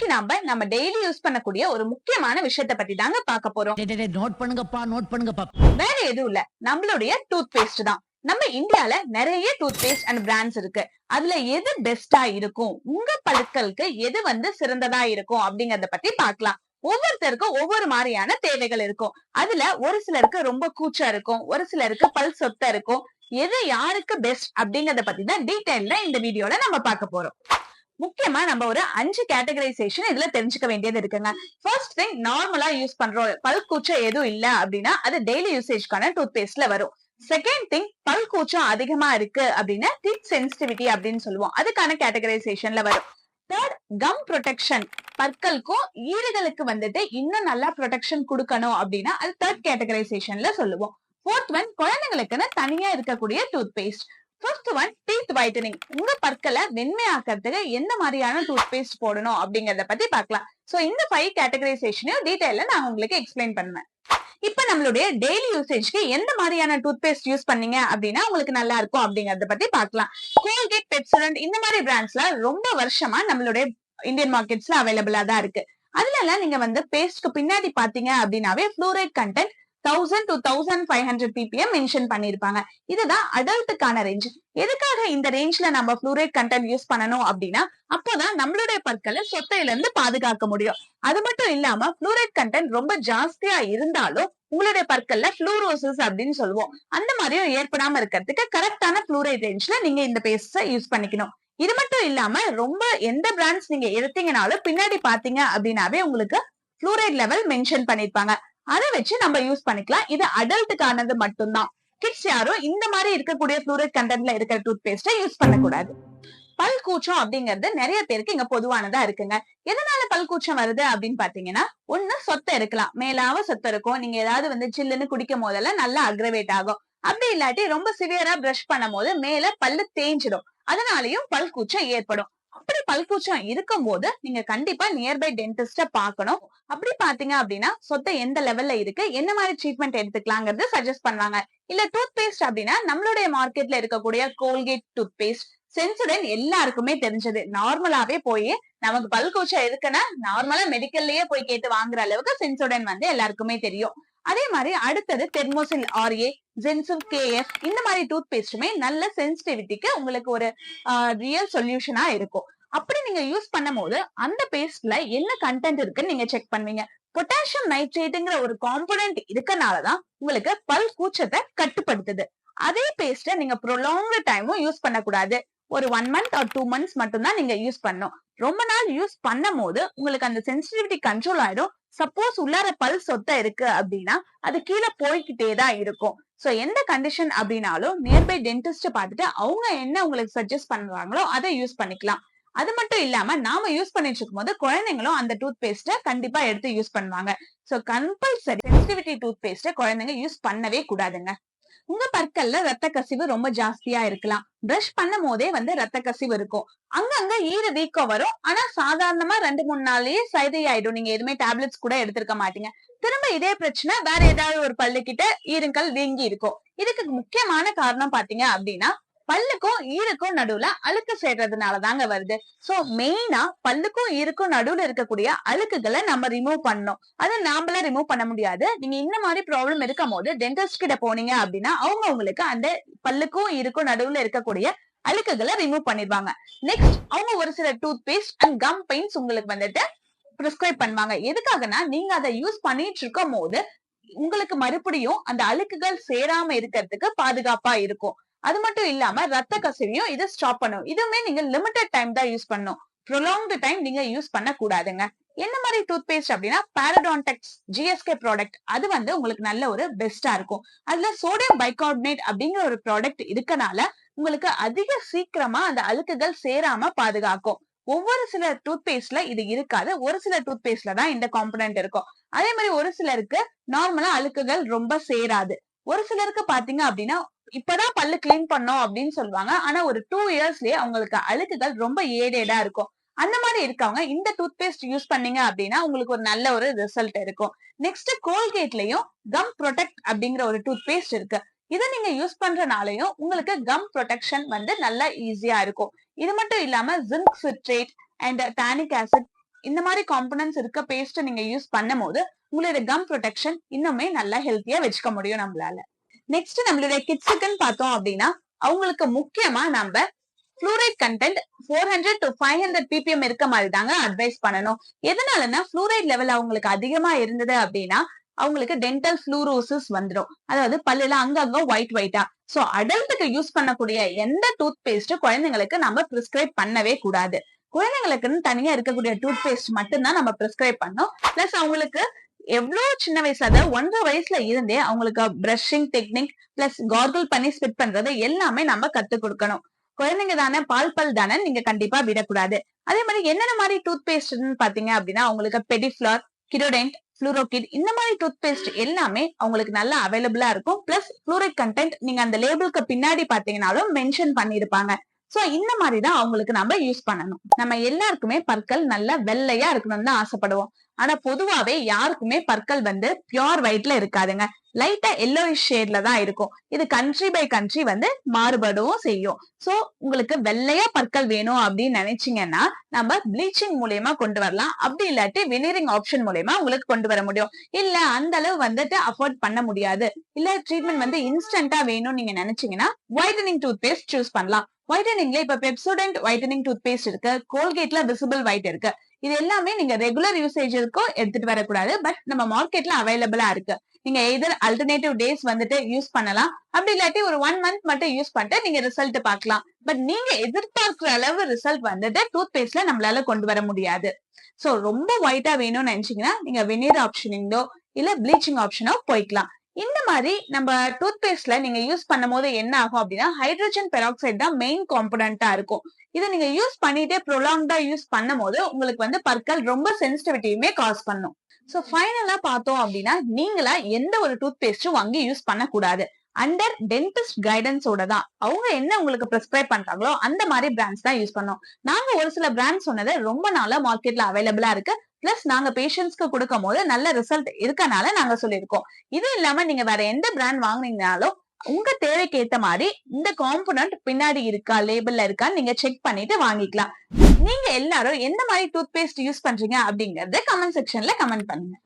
இன்னைக்கு நாம நம்ம டெய்லி யூஸ் பண்ணக்கூடிய ஒரு முக்கியமான விஷயத்த பத்தி தாங்க பார்க்க போறோம். நோட் பண்ணுங்கப்பா நோட் பண்ணுங்கப்பா. வேற எதுவும் இல்ல. நம்மளுடைய டூத் பேஸ்ட் தான். நம்ம இந்தியால நிறைய டூத் பேஸ்ட் அண்ட் பிராண்ட்ஸ் இருக்கு. அதுல எது பெஸ்டா இருக்கும்? உங்க பற்களுக்கு எது வந்து சிறந்ததா இருக்கும்? அப்படிங்கறத பத்தி பார்க்கலாம். ஒவ்வொருத்தருக்கும் ஒவ்வொரு மாதிரியான தேவைகள் இருக்கும். அதுல ஒரு சிலருக்கு ரொம்ப கூச்சம் இருக்கும். ஒரு சிலருக்கு பல் சொத்த இருக்கும். எது யாருக்கு பெஸ்ட் அப்படிங்கறத பத்தி தான் டீடைல்ல இந்த வீடியோல நம்ம பார்க்க போறோம். முக்கியமா நம்ம ஒரு அஞ்சு கேட்டகரைசேஷன் இதுல தெரிஞ்சுக்க வேண்டியது இருக்குங்க. ஃபர்ஸ்ட் திங் நார்மலா யூஸ் பண்றோம் பல் கூச்சம் எதுவும் இல்ல அப்படின்னா அது டெய்லி யூசேஜ்க்கான டூத் பேஸ்ட்ல வரும். செகண்ட் திங் பல் கூச்சம் அதிகமா இருக்கு அப்படின்னா டீத் சென்சிட்டிவிட்டி அப்படின்னு சொல்லுவோம். அதுக்கான கேட்டகரைசேஷன்ல வரும். தேர்ட் கம் ப்ரொடெக்ஷன் பற்களுக்கும் ஈறுகளுக்கு வந்துட்டு இன்னும் நல்லா ப்ரொடெக்ஷன் கொடுக்கணும் அப்படின்னா அது தேர்ட் கேட்டகரைசேஷன்ல சொல்லுவோம். ஃபோர்த் ஒன் குழந்தைங்களுக்குன்னு தனியா இருக்கக்கூடிய toothpaste first one teeth whitening உங்க பற்களை வெண்மையாக்கிறதுக்கு எந்த மாதிரியான டூத் பேஸ்ட் போடணும் அப்படிங்கறத பத்தி பார்க்கலாம். சோ இந்த ஃபைவ் கேட்டகரைசேஷனையும் டீடைல்ல நான் உங்களுக்கு எக்ஸ்பிளைன் பண்ணுவேன். இப்ப நம்மளுடைய டெய்லி யூசேஜ்க்கு எந்த மாதிரியான டூத் பேஸ்ட் யூஸ் பண்ணீங்க அப்படின்னா உங்களுக்கு நல்லா இருக்கும் அப்படிங்கறத பத்தி பார்க்கலாம். கோல்கேட் பெப்சரண்ட் இந்த மாதிரி பிராண்ட்ஸ்ல ரொம்ப வருஷமா நம்மளுடைய இந்தியன் மார்க்கெட்ஸ்ல அவைலபிளா தான் இருக்கு. அதுல எல்லாம் நீங்க வந்து பேஸ்ட்க்கு பின்னாடி பாத்தீங்க அப்படின்னாவே fluoride content thousand to thousand five hundred PPM mention பண்ணியிருப்பாங்க இதுதான் அடல்ட்டுக்கான ரேஞ்ச் எதுக்காக இந்த ரேஞ்ச்ல நம்ம ஃப்ளூரைட் கண்டென்ட் யூஸ் பண்ணணும் அப்படின்னா அப்போதான் நம்மளுடைய பற்களை சொத்தையில இருந்து பாதுகாக்க முடியும். அது மட்டும் இல்லாம ஃப்ளூரைட் கண்டென்ட் ரொம்ப ஜாஸ்தியா இருந்தாலும் உங்களுடைய பற்கள்ல ஃப்ளூரோசிஸ் அப்படின்னு சொல்லுவோம். அந்த மாதிரியும் ஏற்படாம இருக்கிறதுக்கு கரெக்டான ஃப்ளூரைட் ரேஞ்ச்ல நீங்க இந்த பேஸ்ட யூஸ் பண்ணிக்கணும். இது மட்டும் இல்லாம ரொம்ப எந்த பிராண்ட்ஸ் நீங்க எடுத்தீங்கனாலும் பின்னாடி பாத்தீங்க அப்படின்னாவே உங்களுக்கு ஃப்ளூரைட் லெவல் மென்ஷன் பண்ணிருப்பாங்க. அதை வச்சு நம்ம யூஸ் பண்ணிக்கலாம். இது அடல்ட்டுக்கானது மட்டும்தான். கிட்ஸ் யாரும் இந்த மாதிரி இருக்கக்கூடிய ஃப்ளூரைட் கண்டென்ட்ல இருக்கிற டூத் பேஸ்டை யூஸ் பண்ணக்கூடாது. பல் கூச்சம் அப்படிங்கிறது நிறைய பேருக்கு இங்க பொதுவானதா இருக்குங்க. எதனால பல் கூச்சம் வருது அப்படின்னு பாத்தீங்கன்னா ஒண்ணு சொத்தை இருக்கலாம். மேலாவ சொத்தை இருக்கும். நீங்க ஏதாவது வந்து சில்லுன்னு குடிக்கும் போதெல்லாம் நல்லா அக்ரவேட் ஆகும். அப்படி இல்லாட்டி ரொம்ப சிவியரா பிரஷ் பண்ணும் போது மேல பல்லு தேஞ்சிடும். அதனாலயும் பல் கூச்சம் ஏற்படும். அப்படி பல்கூச்சம் இருக்கும் போது நீங்க கண்டிப்பா நியர்பை டென்டிஸ்ட பாக்கணும் அப்படி பாத்தீங்க அப்படின்னா சொத்தை எந்த லெவல்ல இருக்கு என்ன மாதிரி ட்ரீட்மெண்ட் எடுத்துக்கலாங்கிறது சஜஸ்ட் பண்ணுவாங்க. இல்ல டூத் பேஸ்ட் அப்படின்னா நம்மளுடைய மார்க்கெட்ல இருக்கக்கூடிய கோல்கேட் டூத் பேஸ்ட் சென்சுடன் எல்லாருக்குமே தெரிஞ்சது. நார்மலாவே போய் நமக்கு பல்கூச்சம் இருக்குன்னா நார்மலா மெடிக்கல்லயே போய் கேட்டு வாங்குற அளவுக்கு சென்சுடன் வந்து எல்லாருக்குமே தெரியும். அதே மாதிரி அடுத்தது தெர்மோசில் ஆர்ஏ ஜென்சில் கேஎஃப் இந்த மாதிரி டூத் பேஸ்டுமே நல்ல சென்சிட்டிவிட்டிக்கு உங்களுக்கு ஒரு ரியல் சொல்யூஷனா இருக்கும். அப்படி நீங்க யூஸ் பண்ணும் போது அந்த பேஸ்ட்ல என்ன கண்டென்ட் இருக்குன்னு நீங்க செக் பண்ணுவீங்க. பொட்டாசியம் நைட்ரேட்டுங்கிற ஒரு காம்பனன்ட் இருக்கனாலதான் உங்களுக்கு பல் கூச்சத்தை கட்டுப்படுத்துது. அதே பேஸ்ட நீங்க ப்ரொலாங்டு டைமும் யூஸ் பண்ணக்கூடாது. ஒரு one month or two months மட்டும் தான் நீங்க யூஸ் பண்ணும் ரொம்ப நாள் யூஸ் பண்ணும் போது உங்களுக்கு அந்த சென்சிட்டிவிட்டி கண்ட்ரோல் ஆயிடும். சப்போஸ் உள்ளார பல் சொத்த இருக்கு அப்படின்னா அது கீழே போய்கிட்டே தான் இருக்கும். சோ எந்த கண்டிஷன் அப்படின்னாலும் நியர்பை டென்டிஸ்ட பார்த்துட்டு அவங்க என்ன உங்களுக்கு சஜஸ்ட் பண்றாங்களோ அதை யூஸ் பண்ணிக்கலாம். அது மட்டும் இல்லாம நாம யூஸ் பண்ணிட்டு இருக்கும் போது குழந்தைங்களும் அந்த டூத் பேஸ்ட்டை கண்டிப்பா எடுத்து யூஸ் பண்ணுவாங்க. சோ கம்பல்சரி சென்சிட்டிவிட்டி டூத் பேஸ்ட்டை குழந்தைங்க யூஸ் பண்ணவே கூடாதுங்க. உங்க பற்கள்ல ரத்த கசிவு ரொம்ப ஜாஸ்தியா இருக்கலாம். பிரஷ் பண்ணும் போதே வந்து ரத்த கசிவு இருக்கும். அங்கங்க ஈர வீக்கம் வரும். ஆனா சாதாரணமா ரெண்டு மூணு நாள்லயே சைதை ஆயிடும் நீங்க எதுவுமே டேப்லெட்ஸ் கூட எடுத்திருக்க மாட்டீங்க. திரும்ப இதே பிரச்சனை வேற ஏதாவது ஒரு பல்லு கிட்ட ஈருங்கள் வீங்கி இருக்கும். இதுக்கு முக்கியமான காரணம் பாத்தீங்க அப்படின்னா பல்லுக்கும் ஈருக்கும் நடுவுல அழுக்கு சேர்றதுனால தாங்க வருது சோ மெயினா பல்லுக்கும் ஈருக்கும் நடுவுல இருக்கக்கூடிய அழுக்குகளை நம்ம ரிமூவ் பண்ணணும். அதை நாமளே ரிமூவ் பண்ண முடியாது. நீங்க இந்த மாதிரி ப்ராப்ளம் இருக்கும் போது டென்டிஸ்ட் கிட்ட போனீங்க அப்படின்னா அவங்க உங்களுக்கு அந்த பல்லுக்கும் ஈருக்கும் நடுவுல இருக்கக்கூடிய அழுக்குகளை ரிமூவ் பண்ணிடுவாங்க. நெக்ஸ்ட் அவங்க ஒரு சில tooth paste and gum pains உங்களுக்கு வந்துட்டு ப்ரிஸ்கிரைப் பண்ணுவாங்க. எதுக்காகனா நீங்க அதை யூஸ் பண்ணிட்டு இருக்கும் போது உங்களுக்கு மறுபடியும் அந்த அழுக்குகள் சேராம இருக்கிறதுக்கு பாதுகாப்பா இருக்கும். அது மட்டும் இல்லாம ரத்த கசிவையும் இதை ஸ்டாப் பண்ணும். இதுவுமே நீங்க லிமிடெட் டைம் தான் யூஸ் பண்ணும் ப்ரொலாங்டு டைம் நீங்க யூஸ் பண்ண கூடாதுங்க என்ன மாதிரி டூத் பேஸ்ட் அப்படின்னா பாரடான்டெக்ஸ் ஜிஎஸ்கே ப்ராடக்ட் அது வந்து உங்களுக்கு நல்ல ஒரு பெஸ்டா இருக்கும். அதுல சோடியம் பைகார்பனேட் அப்படிங்கிற ஒரு ப்ராடக்ட் இருக்கனால உங்களுக்கு அதிக சீக்கிரமா அந்த அழுக்குகள் சேராம பாதுகாக்கும். ஒவ்வொரு சில டூத் பேஸ்ட்ல இது இருக்காது. ஒரு சில டூத் பேஸ்ட்ல தான் இந்த காம்பனன்ட் இருக்கும். அதே மாதிரி ஒரு சிலருக்கு நார்மலா அழுக்குகள் ரொம்ப சேராது. ஒரு சிலருக்கு பாத்தீங்க அப்படின்னா இப்பதான் பல்லு கிளீன் பண்ணோம் அப்படின்னு சொல்லுவாங்க. ஆனா ஒரு டூ இயர்ஸ்லயே அவங்களுக்கு அழுக்குகள் ரொம்ப ஏடேடா இருக்கும். அந்த மாதிரி இருக்கவங்க இந்த டூத் பேஸ்ட் யூஸ் பண்ணீங்க அப்படின்னா உங்களுக்கு ஒரு நல்ல ஒரு ரிசல்ட் இருக்கும் நெக்ஸ்ட் கோல்கேட்லயும் கம் ப்ரொடெக்ட் அப்படிங்கிற ஒரு டூத் பேஸ்ட் இருக்கு. இதை நீங்க யூஸ் பண்றனாலயும் உங்களுக்கு கம் ப்ரொடெக்ஷன் வந்து நல்லா ஈஸியா இருக்கும். இது மட்டும் இல்லாம zinc citrate and tannic acid இந்த மாதிரி காம்பனன்ஸ் இருக்க பேஸ்ட் நீங்க யூஸ் பண்ணும் போது உங்களோட கம் ப்ரொடெக்ஷன் இன்னுமே நல்லா ஹெல்த்தியா வச்சுக்க முடியும் நம்மளால. நெக்ஸ்ட் நம்மளுடைய கிட்ஸுக்குன்னு பார்த்தோம் அப்படின்னா அவங்களுக்கு முக்கியமா நம்ம fluoride content four hundred to five hundred PPM இருக்க மாதிரி தாங்க அட்வைஸ் பண்ணணும். எதனாலன்னா ஃப்ளூரைட் லெவல் அவங்களுக்கு அதிகமா இருந்தது அப்படின்னா அவங்களுக்கு டென்டல் ஃப்ளூரோசிஸ் வந்துடும். அதாவது பல்லுல அங்கங்க ஒயிட் ஒயிட்டா சோ அடல்ட்டுக்கு யூஸ் பண்ணக்கூடிய எந்த டூத் பேஸ்ட் குழந்தைங்களுக்கு நம்ம பிரிஸ்கிரைப் பண்ணவே கூடாது. குழந்தைங்களுக்குன்னு தனியா இருக்கக்கூடிய டூத் பேஸ்ட் மட்டும்தான் நம்ம பிரிஸ்கிரைப் பண்ணோம். பிளஸ் அவங்களுக்கு எவ்வளவு சின்ன வயசுல அதாவது ஒன்றரை வயசுல இருந்தே அவங்களுக்கு பிரஷிங் டெக்னிக் பிளஸ் கார்கிள் பண்ணி ஸ்பிட் பண்றது எல்லாமே நம்ம கத்து கொடுக்கணும். குழந்தைங்க தானே பால் பல் தானே நீங்க கண்டிப்பா விடக்கூடாது. அதே மாதிரி என்னென்ன மாதிரி டூத் பேஸ்ட்னு பாத்தீங்க அப்படின்னா அவங்களுக்கு பெடிஃபிளார் கிரோடென்ட் ஃப்ளூரோகிட் இந்த மாதிரி டூத் பேஸ்ட் எல்லாமே அவங்களுக்கு நல்லா அவைலபிளா இருக்கும். பிளஸ் ஃப்ளூரைட் கண்டென்ட் நீங்க அந்த லேபிளுக்கு பின்னாடி பாத்தீங்கன்னாலும் மென்ஷன் பண்ணிருப்பாங்க சோ இந்த மாதிரி தான் அவங்களுக்கு நம்ம யூஸ் பண்ணணும். நம்ம எல்லாருக்குமே பற்கள் நல்லா வெள்ளையா இருக்கணும்னு தான் ஆசைப்படுவோம். ஆனா பொதுவாவே யாருக்குமே பற்கள் வந்து பியோர் ஒயிட்ல இருக்காதுங்க. லைட்டா எல்லோயிஷ் ஷேட்ல தான் இருக்கும். இது கண்ட்ரி பை கண்ட்ரி வந்து மாறுபடவும் செய்யும். சோ உங்களுக்கு வெள்ளையா பற்கள் வேணும் அப்படின்னு நினைச்சீங்கன்னா நம்ம ப்ளீச்சிங் மூலியமா கொண்டு வரலாம். அப்படி இல்லாட்டி வினிரிங் ஆப்ஷன் மூலியமா உங்களுக்கு கொண்டு வர முடியும். இல்ல அந்த அளவு வந்துட்டு அஃபோர்ட் பண்ண முடியாது. இல்ல ட்ரீட்மெண்ட் வந்து இன்ஸ்டன்டா வேணும்னு நீங்க நினைச்சீங்கன்னா ஒயிட்டனிங் டூத் பேஸ்ட் சூஸ் பண்ணலாம் ஒயிட்டனிங்ல இப்ப பெப்சோடன்ட் ஒயிட்டனிங் டூத் பேஸ்ட் இருக்கு கோல்கேட்ல விசிபிள் ஒயிட் இருக்கு. இது எல்லாமே நீங்க ரெகுலர் யூசேஜுக்கும் எடுத்துட்டு வரக்கூடாது. பட் நம்ம மார்க்கெட்ல அவைலபிளா இருக்கு. நீங்க எதர் அல்டர்னேட்டிவ் டேஸ் வந்துட்டு யூஸ் பண்ணலாம். அப்படி இல்லாட்டி ஒரு ஒன் மந்த் மட்டும் யூஸ் பண்ணிட்டு நீங்க ரிசல்ட் பார்க்கலாம். பட் நீங்க எதிர்பார்க்கிற அளவு ரிசல்ட் வந்துட்டு டூத் பேஸ்ட்ல நம்மளால கொண்டு வர முடியாது. சோ ரொம்ப ஒயிட்டா வேணும்னு நினைச்சீங்கன்னா நீங்க வெனீர் ஆப்ஷனிங்கோ இல்ல ப்ளீச்சிங் ஆப்ஷனோ போய்க்கலாம். இந்த மாதிரி நம்ம டூத் பேஸ்ட்ல நீங்க யூஸ் பண்ணும் போது என்ன ஆகும் அப்படின்னா ஹைட்ரஜன் பெராக்சைடு தான் மெயின் காம்பனண்டா இருக்கும். இதை நீங்க யூஸ் பண்ணிட்டே ப்ரொலாங்டா யூஸ் பண்ணும் போது உங்களுக்கு வந்து பற்கள் ரொம்ப சென்சிட்டிவிட்டியுமே காஸ் பண்ணும். சோ ஃபைனலா பார்த்தோம் அப்படின்னா நீங்களா எந்த ஒரு டூத் பேஸ்டும் வாங்கி யூஸ் பண்ணக்கூடாது. அண்டர் டென்டிஸ்ட் கைடன்ஸோட தான். அவங்க என்ன உங்களுக்கு ப்ரிஸ்கிரைப் பண்றாங்களோ அந்த மாதிரி பிராண்ட்ஸ் தான் யூஸ் பண்ணோம். நாங்க ஒரு சில பிராண்ட்ஸ் சொன்னது ரொம்ப நாளா மார்க்கெட்ல அவைலபிளா இருக்கு. பிளஸ் நாங்க பேஷண்ட்ஸ்க்கு கொடுக்கும் போது நல்ல ரிசல்ட் இருக்கனால நாங்க சொல்லியிருக்கோம். இது இல்லாம நீங்க வேற எந்த பிராண்ட் வாங்கினீங்கனாலும் உங்க தேவைக்கு ஏத்த மாதிரி இந்த காம்பனண்ட் பின்னாடி இருக்கா லேபிள்ல இருக்கான்னு நீங்க செக் பண்ணிட்டு வாங்கிக்கலாம். நீங்க எல்லாரும் எந்த மாதிரி டூத் பேஸ்ட் யூஸ் பண்றீங்க அப்படிங்கறத கமெண்ட் செக்ஷன்ல கமெண்ட் பண்ணுங்க.